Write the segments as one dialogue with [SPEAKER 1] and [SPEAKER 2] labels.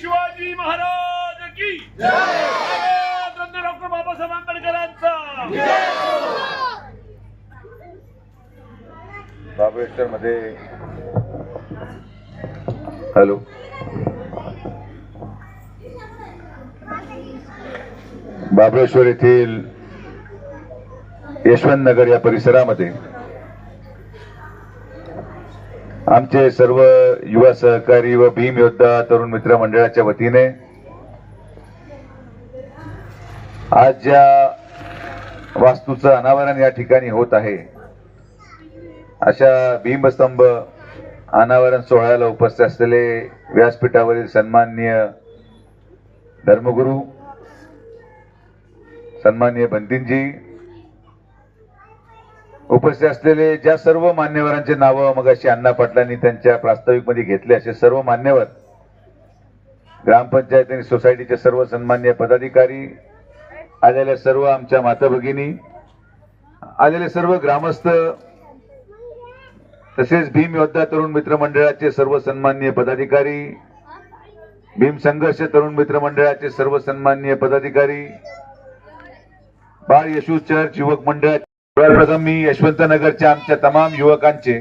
[SPEAKER 1] शिवाजी महाराज की डॉक्टर बाबासाहेब आंबेडकरांचा!
[SPEAKER 2] महाबळेश्वर मध्ये हॅलो. बाबळेश्वर येथील यशवंत नगर या परिसरामध्ये आमचे सर्व युवा सहकारी व भीम योद्धा तरुण मित्र मंडळाच्या वतीने आज ज्या वास्तूचं अनावरण या ठिकाणी होत आहे अशा भीमस्तंभ अनावरण सोहळ्याला उपस्थित असलेले व्यासपीठावरील सन्माननीय धर्मगुरू सन्माननीय बंतींजी उपस्थित असलेले ज्या सर्व मान्यवरांचे नावं मग अशी अण्णा पाटलांनी त्यांच्या प्रास्ताविकमध्ये घेतले असे सर्व मान्यवर ग्रामपंचायत आणि सोसायटीचे सर्व सन्मान्य पदाधिकारी आलेल्या सर्व आमच्या माता भगिनी आलेले सर्व ग्रामस्थ तसेच भीम योद्धा तरुण मित्र मंडळाचे सर्व सन्मान्य पदाधिकारी भीम संघर्ष तरुण मित्र मंडळाचे सर्व सन्मान्य पदाधिकारी बाळ यशू चर्च युवक मंडळ सर्वप्रथम मी यशवंत नगरच्या आमच्या तमाम युवकांचे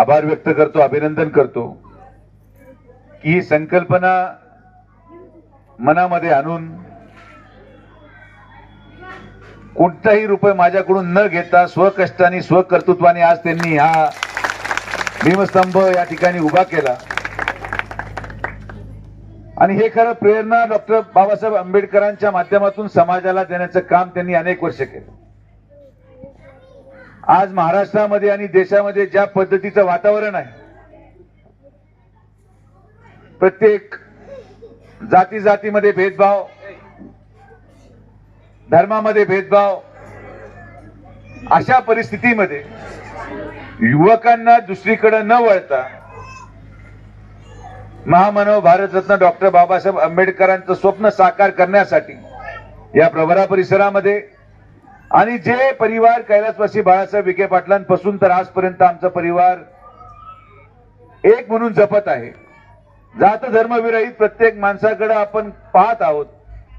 [SPEAKER 2] आभार व्यक्त करतो अभिनंदन करतो की ही संकल्पना मनामध्ये आणून कोणताही रुपये माझ्याकडून न घेता स्वकष्टाने स्वकर्तृत्वाने आज त्यांनी हा भीमस्तंभ या ठिकाणी उभा केला. आणि हे खरं प्रेरणा डॉक्टर बाबासाहेब आंबेडकरांच्या माध्यमातून समाजाला देण्याचं काम त्यांनी अनेक वर्ष केलं. आज महाराष्ट्रामध्ये आणि देशामध्ये ज्या पद्धतीचं वातावरण आहे प्रत्येक जाती जातीमध्ये भेदभाव धर्मामध्ये भेदभाव अशा परिस्थितीमध्ये युवकांना दुसरीकडे न वळता महामानव भारतरत्न डॉक्टर बाबासाहेब आंबेडकरांचं स्वप्न साकार करण्यासाठी या प्रवरा परिसरामध्ये आणि जे परिवार कैलासवासी बाळासाहेब विखे पाटलांपासून तर आजपर्यंत आमचा परिवार एक म्हणून जपत आहे. जात धर्मविरहित प्रत्येक माणसाकडे आपण पाहत आहोत.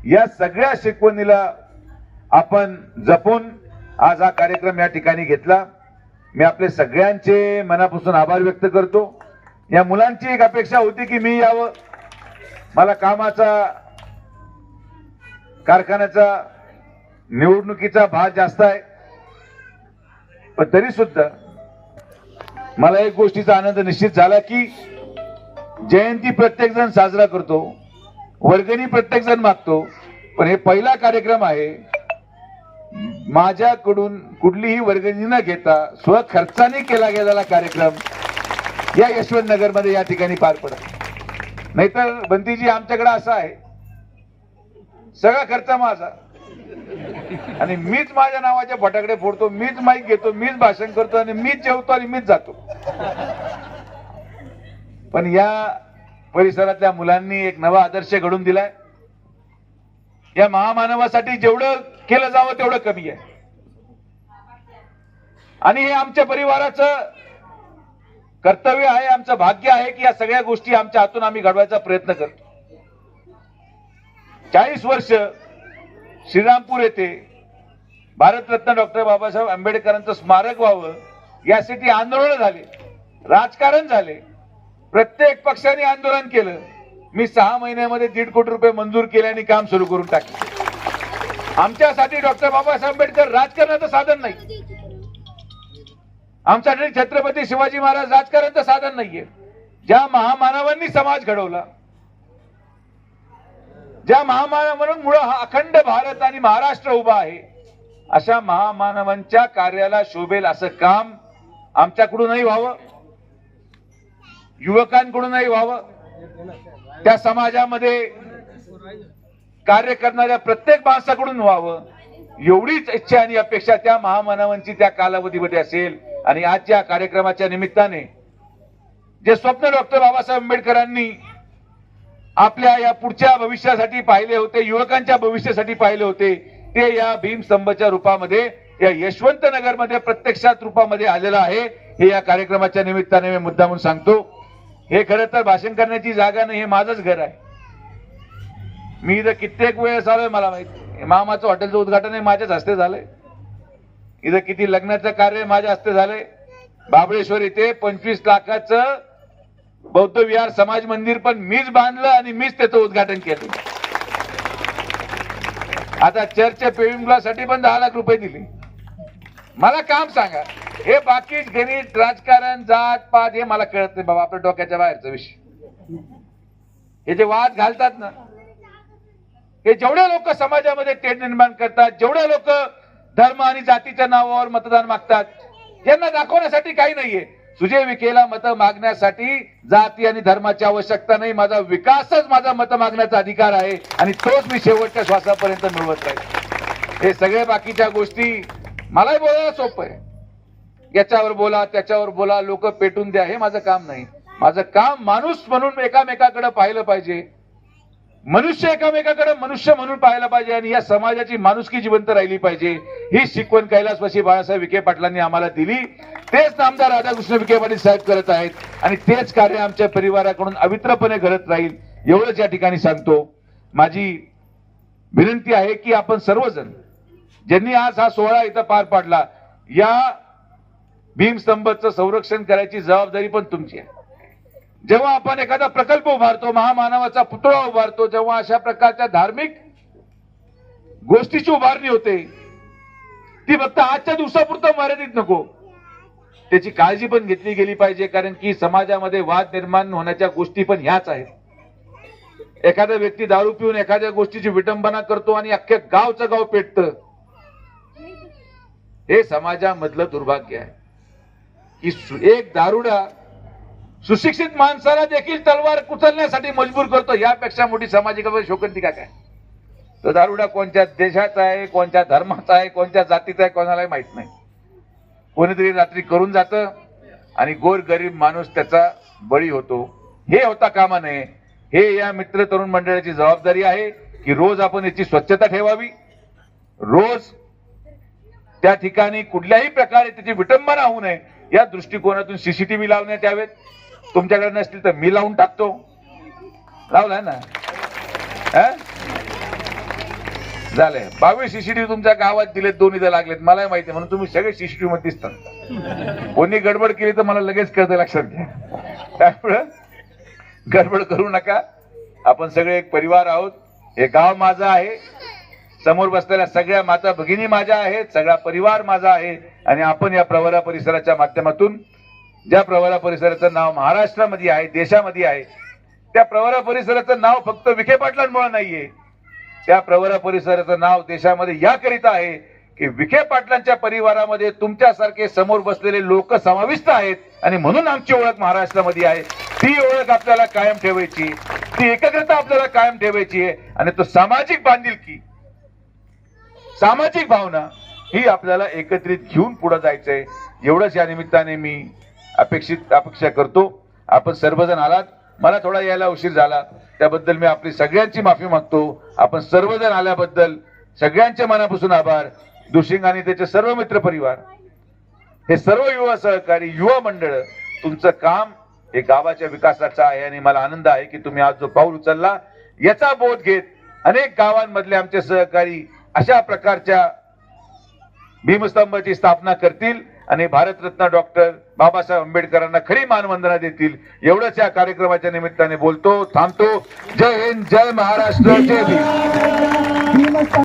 [SPEAKER 2] या सगळ्या शिकवणीला आपण जपून आज हा कार्यक्रम या ठिकाणी घेतला. मी आपले सगळ्यांचे मनापासून आभार व्यक्त करतो. या मुलांची एक अपेक्षा होती की मी यावं. मला कामाचा कारखान्याचा निवडणुकीचा भाग जास्त आहे. पण तरी सुद्धा मला एक गोष्टीचा आनंद निश्चित झाला की जयंती प्रत्येक जण साजरा करतो वर्गणी प्रत्येक जण मागतो पण हे पहिला कार्यक्रम आहे. माझ्याकडून कुठलीही वर्गणी न घेता स्वखर्चाने केला गेलेला कार्यक्रम या यशवंत नगरमध्ये या ठिकाणी पार पडत नाहीतर बंतीजी आमच्याकडे असा आहे. सगळा खर्च माझा. आणि मीच माझ्या नावाच्या फटाकडे फोडतो मीच माईक घेतो मीच भाषण करतो आणि मीच जेवतो आणि मीच जातो. पण या परिसरातल्या मुलांनी एक नवा आदर्श घडून दिलाय. या महामानवासाठी जेवढं केलं जावं तेवढं कमी आहे. आणि हे आमच्या परिवाराचं कर्तव्य आहे आमचं भाग्य आहे की या सगळ्या गोष्टी आमच्या हातून आम्ही घडवायचा प्रयत्न करतो. चाळीस वर्ष श्रीरामपूर येथे भारतरत्न डॉक्टर बाबासाहेब आंबेडकरांचं स्मारक व्हावं यासाठी आंदोलन झाले राजकारण झाले. प्रत्येक पक्षाने आंदोलन केलं. मी सहा महिन्यामध्ये दीड कोटी रुपये मंजूर केले आणि काम सुरू करून टाकले. आमच्यासाठी डॉक्टर बाबासाहेब आंबेडकर राजकारणाचं साधन नाही. आमच्यासाठी छत्रपती शिवाजी महाराज राजकारणाचं साधन नाहीये. ज्या महामानवांनी समाज घडवला ज्या महामानवांमुळे हा अखंड भारत आणि महाराष्ट्र उभा आहे अशा महामानवांच्या कार्याला शोभेल असं काम आमच्याकडूनही व्हावं युवकांकडूनही व्हावं त्या समाजामध्ये कार्य करणाऱ्या प्रत्येक माणसाकडून व्हावं एवढीच इच्छा आणि अपेक्षा त्या महामानवांची त्या कालावधीमध्ये असेल. आणि आजच्या कार्यक्रमाच्या निमित्ताने जे स्वप्न डॉक्टर बाबासाहेब आंबेडकरांनी आपल्या या पुढच्या भविष्यासाठी पाहिले होते युवकांच्या भविष्यासाठी पाहिले होते ते या भीमस्तंभच्या रूपामध्ये या यशवंत नगरमध्ये प्रत्यक्षात रूपामध्ये आलेलं आहे. हे या कार्यक्रमाच्या निमित्ताने मी मुद्दामून सांगतो. हे खरं तर भाषण करण्याची जागा नाही हे माझंच घर आहे. मी इथं कित्येक वेळेस आलोय मला माहिती मामाचं हॉटेलचं उद्घाटन हे माझ्याच हस्ते झालंय. इथं किती लग्नाचं कार्य माझ्या हस्ते झालंय. बाबळेश्वर इथे पंचवीस लाखाचं बौद्ध विहार समाज मंदिर पण मीच बांधलं आणि मीच त्याचं उद्घाटन केलं. आता चर्चच्या पेविंगसाठी पण दहा लाख रुपये दिले. मला काम सांगा. हे बाकी गणित राजकारण जात पात हे मला कळत नाही बाबा आपल्या डोक्याच्या बाहेरचा विषय. हे जे वाद घालतात ना हे जेवढे लोक समाजामध्ये तेढ निर्माण करतात जेवढे लोक धर्म आणि जातीच्या नावावर मतदान मागतात. यांना दाखवण्यासाठी काही नाहीये. सुजय विखेला मत मागण्यासाठी जाती आणि धर्माची आवश्यकता नाही. माझा विकासच माझा मत मागण्याचा अधिकार आहे आणि तोच मी शेवटच्या श्वासापर्यंत मिळवत राहील. हे सगळे बाकीच्या गोष्टी मलाही बोलायला सोपं आहे. याच्यावर बोला त्याच्यावर बोला लोक पेटून द्या हे माझं काम नाही. माझं काम माणूस म्हणून एकामेकाकडे पाहिलं पाहिजे. मनुष्य एकामेकाकडे मनुष्य म्हणून पाहायला पाहिजे आणि या समाजाची माणुसकी जिवंत राहिली पाहिजे. ही शिकवण कैलासवासी बाळासाहेब विखे पाटलांनी आम्हाला दिली. तेच नामदार राधाकृष्ण विखे पाटील साहेब करत आहेत. आणि तेच कार्य आमच्या परिवाराकडून अवित्रपणे घडत राहील एवढंच या ठिकाणी सांगतो. माझी विनंती आहे की आपण सर्वजण ज्यांनी आज हा सोहळा इथं पार पाडला या भीमस्तंभचं संरक्षण करायची जबाबदारी पण तुमची आहे. जेव्हा आपण एखादा प्रकल्प उभारतो महामानवाचा पुतळा उभारतो जेव्हा अशा प्रकारच्या धार्मिक गोष्टीची उभारणी होते ती फक्त आजच्या दिवसापुरतं मर्यादित नको. त्याची काळजी पण घेतली गेली पाहिजे कारण की समाजामध्ये वाद निर्माण होण्याच्या गोष्टी पण ह्याच आहेत. एखादा व्यक्ती दारू पिऊन एखाद्या गोष्टीची विटंबना करतो आणि अख्ख्या गावचं गाव पेटतं. हे समाजामधलं दुर्भाग्य आहे. की सु- एक दारुडा सुशिक्षित माणसाला देखील तलवार कुचलण्यासाठी मजबूर करतो. यापेक्षा मोठी सामाजिक शोकंतिका काय? तो दारुडा कोणत्या देशाचा आहे कोणत्या धर्माचा आहे कोणत्या जातीचा आहे कोणालाही माहीत नाही. कोणीतरी रात्री करून जातं आणि गोर गरीब माणूस त्याचा बळी होतो. हे होता कामा नये. हे या मित्र तरुण मंडळाची जबाबदारी आहे की रोज आपण याची स्वच्छता ठेवावी. रोज त्या ठिकाणी कुठल्याही प्रकारे त्याची विटंबना होऊ नये. या दृष्टिकोनातून सीसीटीव्ही लावण्यात यावेत. तुमच्याकडे नसतील तर मी लावून टाकतो. लावलाय ना? झालंय. बावीस सीसीटीव्ही तुमच्या गावात दिलेत दोन्ही तर लागलेत. मलाही माहिती म्हणून तुम्ही सगळे सीसीटीव्ही मध्ये दिसतात कोणी गडबड केली तर मला लगेच कळतं लक्षात घ्या. त्यामुळं गडबड करू नका. आपण सगळे एक परिवार आहोत. हे गाव माझं आहे. समोर बसलेल्या सगळ्या माता भगिनी माझ्या आहेत. सगळा परिवार माझा आहे. आणि आपण या प्रवरा परिसराच्या माध्यमातून ज्या प्रवरा परिसराचं नाव महाराष्ट्रामध्ये आहे देशामध्ये आहे त्या प्रवरा परिसराचं नाव फक्त विखे पाटलांमुळे नाहीये. त्या प्रवरा परिसराचं नाव देशामध्ये याकरिता आहे की विखे पाटलांच्या परिवारामध्ये तुमच्यासारखे समोर बसलेले लोक समाविष्ट आहेत आणि म्हणून आमची ओळख महाराष्ट्रामध्ये आहे. ती ओळख आपल्याला कायम ठेवायची ती एकाग्रता आपल्याला कायम ठेवायची आहे आणि तो सामाजिक बांधिलकी सामाजिक भावना ही आपल्याला एकत्रित घेऊन पुढे जायचंय. एवढंच या निमित्ताने मी अपेक्षित अपेक्षा करतो. आपण सर्वजण आलात. मला थोडा यायला उशीर झाला. त्याबद्दल मी आपली सगळ्यांची माफी मागतो. आपण सर्वजण आल्याबद्दल सगळ्यांच्या मनापासून आभार. दुशिंग आणि त्याचे सर्व मित्र परिवार हे सर्व युवा सहकारी युवा मंडळ तुमचं काम हे गावाच्या विकासाचं आहे आणि मला आनंद आहे की तुम्ही आज जो पाऊल उचलला याचा बोध घेत अनेक गावांमधले आमचे सहकारी अशा प्रकारच्या भीमस्तंभाची स्थापना करतील. आणि भारतरत्न डॉक्टर बाबासाहेब आंबेडकरांना खरी मानवंदना देतील. एवढंच या कार्यक्रमाच्या निमित्ताने बोलतो थांबतो. जय हिंद जय महाराष्ट्र जय